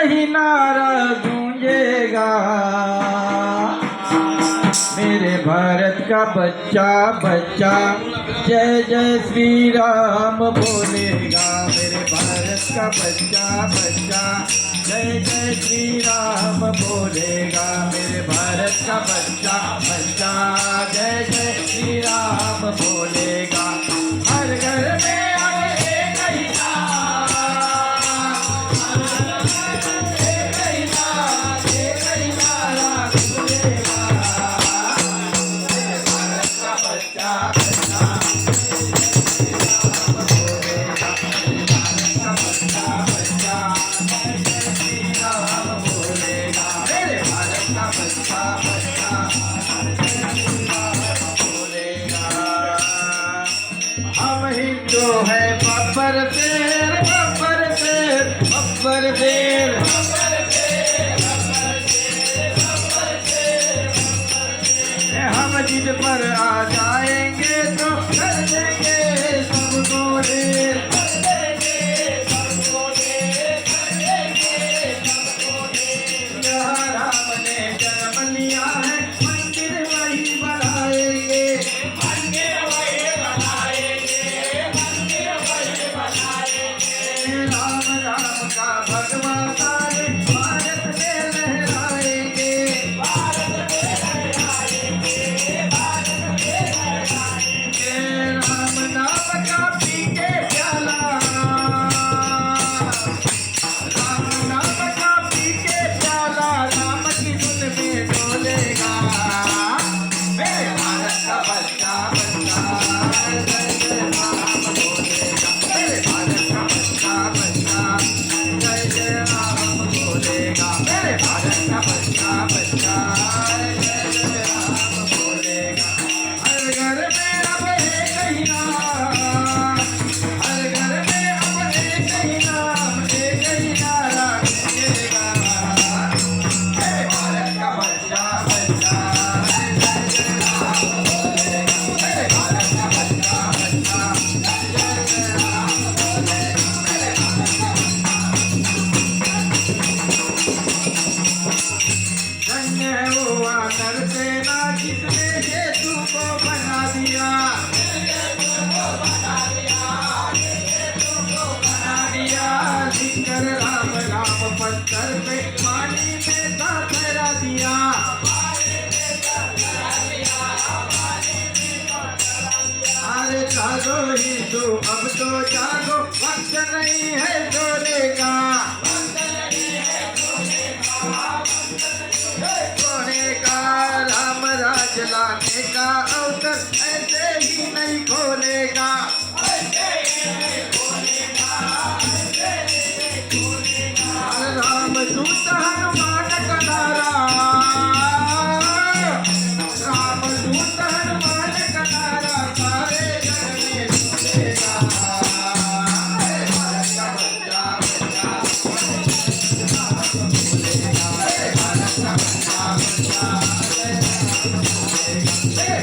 कहीं नारा गूंजेगा। मेरे भारत का बच्चा बच्चा, जय जय श्री राम बोलेगा। मेरे भारत का बच्चा बच्चा, जय जय श्री राम बोलेगा। मेरे भारत का बच्चा बच्चा, जय जय श्री राम बोले पर आ जाएँगे तो कर देंगे सबको ढेर बच्चा धन्य है वो आकर सेना जिसने हेतु को बना दिया। राम राम पत्थर पे पानी दिया। अरे जागो हिंदू अब तो जागो, वक्त नहीं है सोने का राज लाने का अवसर ऐसे ही नहीं खोलेगा। Hey!